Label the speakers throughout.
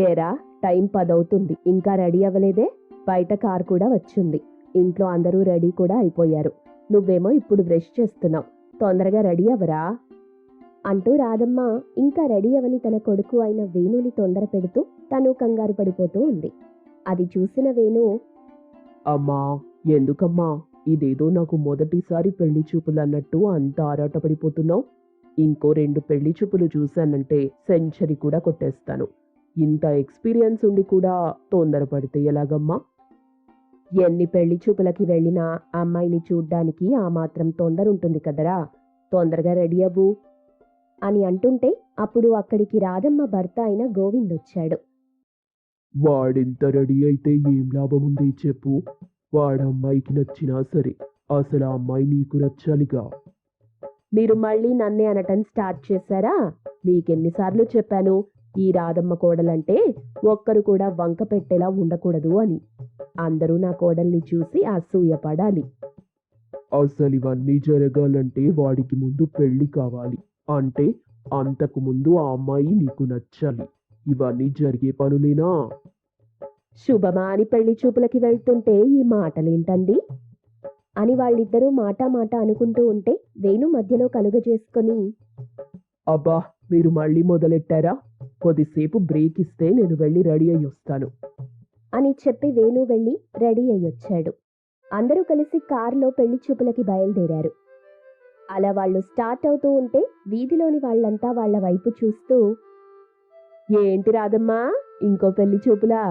Speaker 1: ఏరా టైం పదవుతుంది. ఇంకా రెడీ అవ్వలేదే? బయట కార్ కూడా వచ్చింది. ఇంట్లో అందరూ రెడీ కూడా అయిపోయారు. నువ్వేమో ఇప్పుడు బ్రష్ చేస్తున్నావు. తొందరగా రెడీ అవ్వరా? అంటూ రాధమ్మ ఇంకా రెడీ అవని తన కొడుకు అయిన వేణుని తొందర పెడుతూ తను కంగారు పడిపోతూ ఉంది. అది చూసిన వేణు
Speaker 2: అమ్మా ఎందుకమ్మా? ఇదేదో నాకు మొదటిసారి పెళ్ళి చూపులు అన్నట్టు అంత ఆరాటపడిపోతున్నావు. ఇంకో రెండు పెళ్ళి చూపులు చూశానంటే సెంచరీ కూడా కొట్టేస్తాను. ఇంత ఎక్స్పీరియన్స్ ఉండి కూడా తొందరపడితే ఎలాగమ్మా?
Speaker 1: ఎన్ని పెళ్ళి చూపులకి వెళ్ళినా అమ్మాయిని చూడ్డానికి ఆ మాత్రం తొందర ఉంటుంది కదరా. తొందరగా రెడీ అవ్వు. అని అంటుంటే అప్పుడు అక్కడికి రాధమ్మ భర్త అయిన గోవింద్ వచ్చాడు.
Speaker 2: వాడింత రెడీ అయితే ఏం లాభం ఉంది చెప్పు. వాడమ్మాయికి నచ్చినా సరే అసలు ఆ అమ్మాయి నీకు నచ్చాలిగా.
Speaker 1: మీరు మళ్ళీ నన్నే అనటం స్టార్ట్ చేశారా? మీకెన్నిసార్లు చెప్పాను? ఈ రాధమ్మ కోడలంటే ఒక్కరు కూడా వంక పెట్టేలా ఉండకూడదు అని. అందరూ నా కోడల్ని చూసి అసూయపడాలి.
Speaker 2: అసలు ఇవన్నీ జరగాలంటే వాడికి ముందు పెళ్ళి కావాలి. అంటే అంతకు ముందు ఆ అమ్మాయి నీకు నచ్చాలి. ఇవన్నీ జరిగే పనులేనా?
Speaker 1: శుభమా అని పెళ్ళి చూపులకి వెళ్తుంటే ఈ మాటలేంటండి? అని వాళ్ళిద్దరూ మాట మాట అనుకుంటూ ఉంటే వేణు మధ్యలో కలుగజేసుకొని
Speaker 2: అబ్బా మీరు మళ్ళీ మొదలెట్టారా? కొద్దిసేపు బ్రేక్ ఇస్తే నేను వెళ్ళి రెడీ అయ్యి వస్తాను.
Speaker 1: అని చెప్పి వేణు వెళ్ళి రెడీ అయ్యొచ్చాడు అందరూ కలిసి కారులో పెళ్ళి చూపులకి బయలుదేరారు. అలా వాళ్ళు స్టార్ట్ అవుతూ ఉంటే వీధిలోని వాళ్ళంతా వాళ్ళ వైపు చూస్తూ ఏంటి రాదమ్మా ఇంకో పెళ్ళి చూపులా?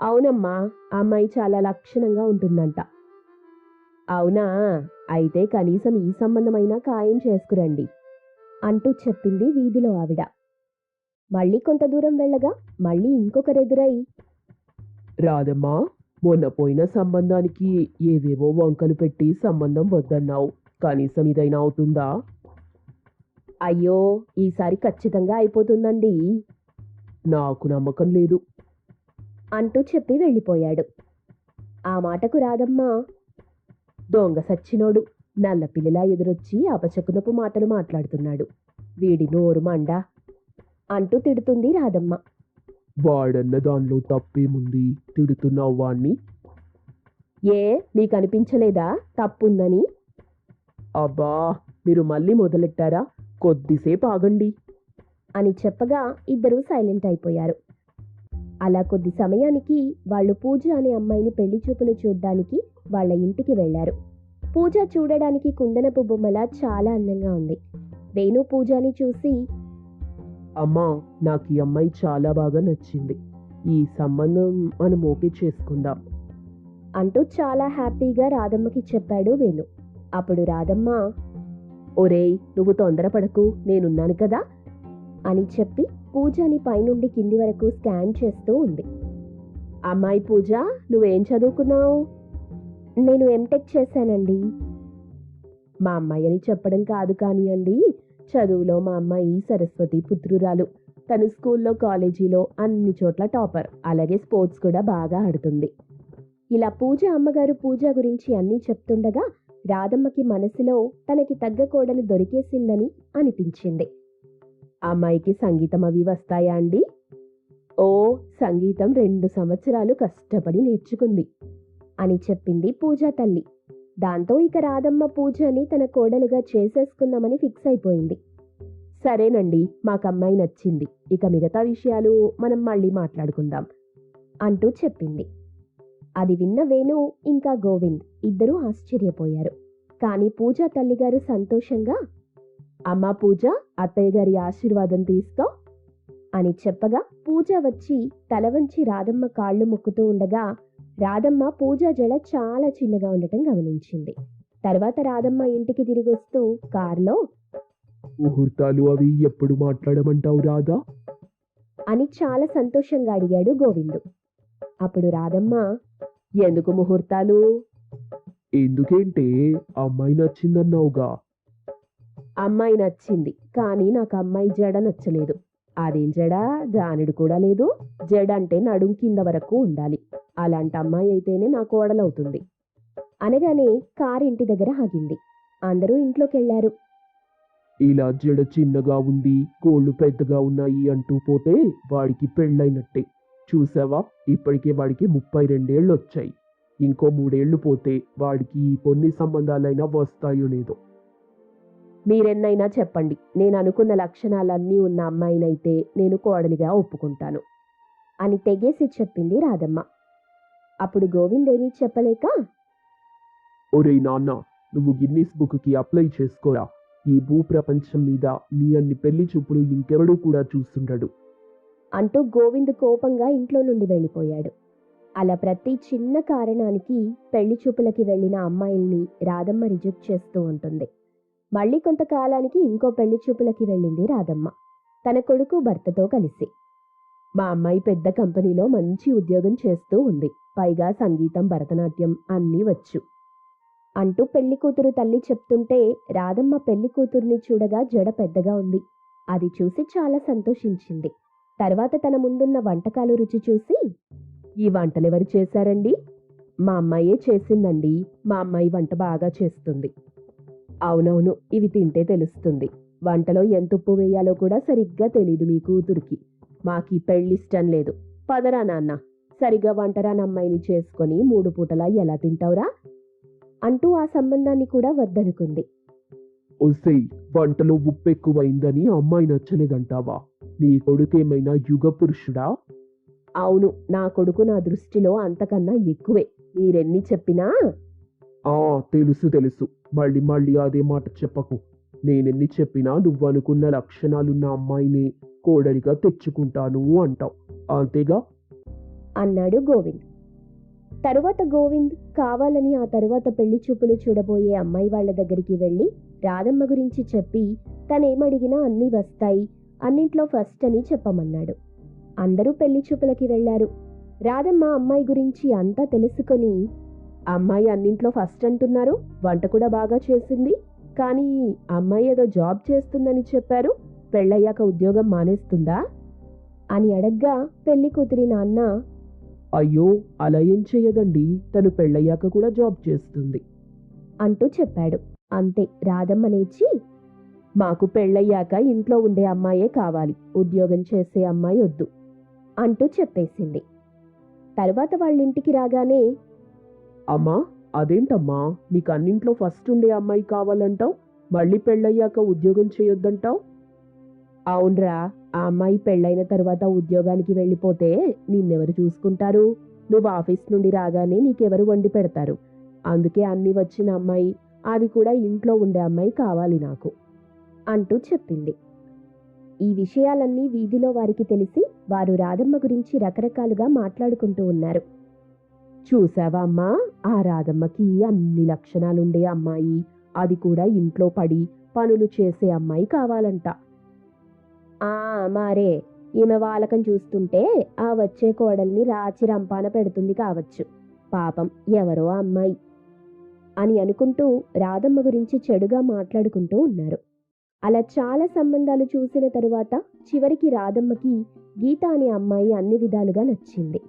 Speaker 1: అవునమ్మా అమ్మాయి చాలా లక్షణంగా ఉంటుందంట. అవునా అయితే కనీసం ఈ సంబంధమైనా ఖాయం చేసుకురండి అంటూ చెప్పింది వీధిలో ఆవిడ. మళ్ళీ కొంత దూరం వెళ్ళగా మళ్ళీ ఇంకొకరెదురై
Speaker 2: రాదమ్మా మొన్న పోయిన సంబంధానికి ఏవేవో వంకలు పెట్టి సంబంధం వద్దన్నావు. కనీసం ఇదైనా అవుతుందా?
Speaker 1: అయ్యో ఈసారి ఖచ్చితంగా అయిపోతుందండి.
Speaker 2: నాకు నమ్మకం లేదు.
Speaker 1: అంటూ చెప్పి వెళ్ళిపోయాడు. ఆ మాటకు రాదమ్మా దొంగ సచ్చినోడు నల్ల పిల్లిలా ఎదురొచ్చి అపశకునపు మాటలు మాట్లాడుతున్నాడు. వీడి నోరు మండా అంటూ తిడుతుంది రాధమ్మ.
Speaker 2: వాడన్న దానిలో తప్పేముంది? తిడుతున్నావు వాణ్ణి?
Speaker 1: ఏ మీకు అనిపించలేదా తప్పుందని.
Speaker 2: అబ్బా మీరు మళ్ళీ మొదలెట్టారా? కొద్దిసేపు ఆగండి.
Speaker 1: అని చెప్పగా ఇద్దరూ సైలెంట్ అయిపోయారు. అలా కొద్ది సమయానికి వాళ్ళు పూజ అనే అమ్మాయిని పెళ్ళి చూపులు చూడ్డానికి వాళ్ళ ఇంటికి వెళ్ళారు పూజ చూడడానికి కుందనపు బొమ్మలా చాలా అందంగా ఉంది. వేణు పూజని చూసి
Speaker 2: అమ్మా నాకు ఈ అమ్మాయి చాలా బాగా నచ్చింది. ఈ సంబంధం మనం ఓకే చేసుకుందాం.
Speaker 1: అంటూ చాలా హ్యాపీగా రాధమ్మకి చెప్పాడు వేణు. అప్పుడు రాధమ్మ ఒరేయ్ నువ్వు తొందరపడకు నేనున్నాను కదా? అని చెప్పి పూజని పైనుండి కింది వరకు స్కాన్ చేస్తూ ఉంది. అమ్మాయి పూజ నువ్వేం చదువుకున్నావు? నేను ఎంటెక్ చేశానండి. మా అమ్మాయి అని చెప్పడం కాదు కానివ్వండి చదువులో మా అమ్మాయి సరస్వతి పుత్రురాలు. తను స్కూల్లో కాలేజీలో అన్ని చోట్ల టాపర్. అలాగే స్పోర్ట్స్ కూడా బాగా ఆడుతుంది. ఇలా పూజ అమ్మగారు పూజ గురించి అన్నీ చెప్తుండగా రాధమ్మకి మనసులో తనకి తగ్గ కోడలు దొరికేసిందని అనిపించింది. అమ్మాయికి సంగీతం అవి వస్తాయా అండి? ఓ సంగీతం రెండు సంవత్సరాలు కష్టపడి నేర్చుకుంది అని చెప్పింది పూజా తల్లి. దాంతో ఇక రాధమ్మ పూజని తన కోడలుగా చేసేసుకుందామని ఫిక్స్ అయిపోయింది. సరేనండి మాకు అమ్మాయి నచ్చింది. ఇక మిగతా విషయాలు మనం మళ్ళీ మాట్లాడుకుందాం అంటూ చెప్పింది. అది విన్న వేణు ఇంకా గోవింద్ ఇద్దరూ ఆశ్చర్యపోయారు. కానీ పూజా తల్లిగారు సంతోషంగా అమ్మా పూజ అత్తయ్య గారి ఆశీర్వాదం తీసుకో అని చెప్పగా పూజ వచ్చి తల వంచి రాధమ్మ కాళ్ళు మొక్కుతూ ఉండగా రాధమ్మ పూజ జడ చాలా చిన్నగా ఉండటం గమనించింది. తర్వాత రాధమ్మ ఇంటికి తిరిగి వస్తూ కారులో?
Speaker 2: ముహూర్తాలు అవి ఎప్పుడు మాట్లాడమంటావు రాదా
Speaker 1: అని చాలా సంతోషంగా అడిగాడు గోవిందు. అప్పుడు రాధమ్మ ఎందుకు ముహూర్తాలు?
Speaker 2: ఎందుకేంటే అమ్మాయి నచ్చిందన్నావుగా.
Speaker 1: అమ్మాయి నచ్చింది కానీ నాకు అమ్మాయి జడ నచ్చలేదు. అదేం జడ? జానుడు కూడా లేదు. జడ అంటే నడుం కింద వరకు ఉండాలి. అలాంటి అమ్మాయి అయితేనే నా కోడలవుతుంది. అనగానే కారు ఇంటి దగ్గర ఆగింది. అందరూ ఇంట్లోకి వెళ్ళారు
Speaker 2: ఇలా జడ చిన్నగా ఉంది కోళ్ళు పెద్దగా ఉన్నాయి అంటూ పోతే వాడికి పెళ్ళైనట్టే. చూసావా? ఇప్పటికే వాడికి ముప్పై రెండేళ్ళు వచ్చాయి ఇంకో మూడేళ్ళు పోతే వాడికి కొన్ని సంబంధాలైనా వస్తాయో లేదో.
Speaker 1: మీరెన్నైనా చెప్పండి. నేను అనుకున్న లక్షణాలన్నీ ఉన్న అమ్మాయినైతే నేను కోడలిగా ఒప్పుకుంటాను. అని తెగేసి చెప్పింది రాధమ్మ. అప్పుడు గోవింద్ ఏమీ చెప్పలేక
Speaker 2: ఒరేయ్ నాన్న నువ్వు గిన్నీస్ బుక్కి అప్లై చేసుకోరా? ఈ భూప్రపంచం మీద నీ అన్ని పెళ్ళి చూపులు ఇంకెవడూ కూడా చూస్తుండడు.
Speaker 1: అంటూ గోవింద్ కోపంగా ఇంట్లో నుండి వెళ్ళిపోయాడు. అలా ప్రతి చిన్న కారణానికి పెళ్ళి చూపులకి వెళ్ళిన అమ్మాయిల్ని రాధమ్మ రిజెక్ట్ చేస్తూ ఉంటుంది. మళ్ళీ కొంతకాలానికి ఇంకో పెళ్ళి చూపులకి వెళ్ళింది రాధమ్మ. తన కొడుకు భర్తతో కలిసి. మా అమ్మాయి పెద్ద కంపెనీలో మంచి ఉద్యోగం చేస్తూ ఉంది. పైగా సంగీతం భరతనాట్యం అన్నీ వచ్చు. అంటూ పెళ్ళి కూతురు తల్లి చెప్తుంటే రాధమ్మ పెళ్ళి కూతుర్ని చూడగా జడ పెద్దగా ఉంది. అది చూసి చాలా సంతోషించింది. తర్వాత తన ముందున్న వంటకాలు రుచి చూసి ఈ వంటలెవరు చేశారండి? మా అమ్మాయే చేసిందండి. మా అమ్మాయి వంట బాగా చేస్తుంది. అవునవును ఇవి తింటే తెలుస్తుంది. వంటలో ఎంత ఉప్పు వేయాలో కూడా సరిగ్గా తెలీదు మీ కూతురికి. మాకీ పెళ్ళిష్టం లేదు. పదరా నాన్న. సరిగా వంటరాని అమ్మాయిని చేసుకొని మూడు పూటలా ఎలా తింటావురా? అంటూ ఆ సంబంధాన్ని కూడా వద్దనుకుంది.
Speaker 2: ఒసేయ్ వంటలో ఉప్పు ఎక్కువైందని అమ్మాయి నచ్చలేదంటావా? నీ కొడుకేమైనా యుగ పురుషుడా?
Speaker 1: అవును నా కొడుకు నా దృష్టిలో అంతకన్నా ఎక్కువే. మీరెన్ని చెప్పినా
Speaker 2: ఆ తెలుసు తెలుసు. మళ్ళీ మళ్ళీ అదే మాట చెప్పకు. నేనెన్ని చెప్పినా నువ్వు అనుకున్న లక్షణాలున్న అమ్మాయిని కోడలిగా తెచ్చుకుంటాను అంటావు. అంతేగా?
Speaker 1: అన్నాడు గోవింద్. తరువాత గోవింద్ కావాలని ఆ తరువాత పెళ్ళి చూపులు చూడబోయే అమ్మాయి వాళ్ళ దగ్గరికి వెళ్ళి రాధమ్మ గురించి చెప్పి తనేమడిగినా అన్నీ వస్తాయి అన్నింట్లో ఫస్ట్ అని చెప్పమన్నాడు. అందరూ పెళ్ళి చూపులకి వెళ్ళారు రాధమ్మ అమ్మాయి గురించి అంతా తెలుసుకొని అమ్మాయి అన్నింట్లో ఫస్ట్ అంటున్నారు. వంట కూడా బాగా చేసింది. కానీ అమ్మాయి ఏదో జాబ్ చేస్తుందని చెప్పారు. పెళ్ళయ్యాక ఉద్యోగం మానేస్తుందా? అని అడగ్గా పెళ్ళి కూతురి నాన్న
Speaker 2: అయ్యో అలా ఏం చెయ్యదండి. తను పెళ్ళయ్యాక కూడా జాబ్ చేస్తుంది.
Speaker 1: అంటూ చెప్పాడు. అంతే రాధమ్మ లేచి మాకు పెళ్ళయ్యాక ఇంట్లో ఉండే అమ్మాయే కావాలి. ఉద్యోగం చేసే అమ్మాయి వద్దు. అంటూ చెప్పేసింది. తరువాత వాళ్ళ ఇంటికి రాగానే
Speaker 2: అమ్మా అదేంటమ్మా? నీకు అన్నింట్లో ఫస్ట్ ఉండే అమ్మాయి కావాలంటావు? మళ్ళీ పెళ్ళయ్యాక ఉద్యోగం చేయొద్దంటావు?
Speaker 1: అవునరా. ఆ అమ్మాయి పెళ్ళైన తర్వాత ఉద్యోగానికి వెళ్ళిపోతే నిన్నెవరు చూసుకుంటారు? నువ్వు ఆఫీస్ నుండి రాగానే నీకెవరు వండి పెడతారు? అందుకే అన్ని వచ్చిన అమ్మాయి. అది కూడా ఇంట్లో ఉండే అమ్మాయి కావాలి నాకు. అంటూ చెప్పింది. ఈ విషయాలన్నీ వీధిలో వారికి తెలిసి వారు రాధమ్మ గురించి రకరకాలుగా మాట్లాడుకుంటూ ఉన్నారు. చూసావా అమ్మా ఆ రాధమ్మకి అన్ని లక్షణాలుండే అమ్మాయి. అది కూడా ఇంట్లో పడి పనులు చేసే అమ్మాయి కావాలంట. ఆ మారే. ఈమె వాలకం చూస్తుంటే ఆ వచ్చే కోడల్ని రాచి రంపాన పెడుతుంది కావచ్చు. పాపం ఎవరో అమ్మాయి. అని అనుకుంటూ రాధమ్మ గురించి చెడుగా మాట్లాడుకుంటూ ఉన్నారు. అలా చాలా సంబంధాలు చూసిన తరువాత చివరికి రాధమ్మకి గీత అనే అమ్మాయి అన్ని విధాలుగా నచ్చింది.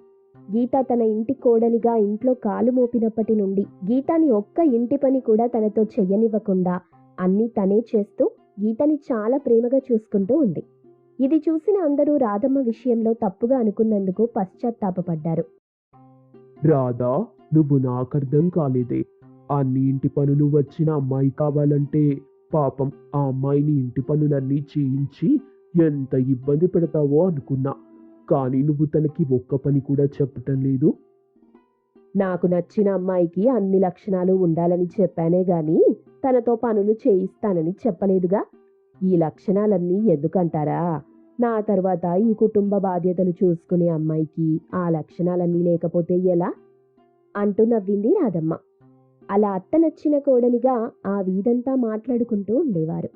Speaker 1: గీత తన ఇంటి కోడలిగా ఇంట్లో కాలు మోపినప్పటి నుండి గీతాని ఒక్క ఇంటి పని కూడా తనతో చెయ్యనివ్వకుండా అన్నీ తనే చేస్తూ గీతని చాలా ప్రేమగా చూసుకుంటూ ఉంది. ఇది చూసిన అందరూ రాధమ్మ విషయంలో తప్పుగా అనుకున్నందుకు పశ్చాత్తాపడ్డారు
Speaker 2: రాధా నువ్వు నాకర్థం కాలేదే. అన్ని ఇంటి పనులు వచ్చిన అమ్మాయి కావాలంటే పాపం ఆ అమ్మాయిని ఇంటి పనులన్నీ చేయించి ఎంత ఇబ్బంది పెడతావో అనుకున్నా. కానీ నువ్వు తనకి ఒక్క పని కూడా చెప్పటం లేదు?
Speaker 1: నాకు నచ్చిన అమ్మాయికి అన్ని లక్షణాలు ఉండాలని చెప్పానే గాని తనతో పనులు చేయిస్తానని చెప్పలేదుగా. ఈ లక్షణాలన్నీ ఎందుకంటారా? నా తర్వాత ఈ కుటుంబ బాధ్యతలు చూసుకునే అమ్మాయికి ఆ లక్షణాలన్నీ లేకపోతే ఎలా? అంటూ నవ్వింది రాధమ్మ. అలా అత్త నచ్చిన కోడలిగా ఆ వీధంతా మాట్లాడుకుంటూ ఉండేవారు.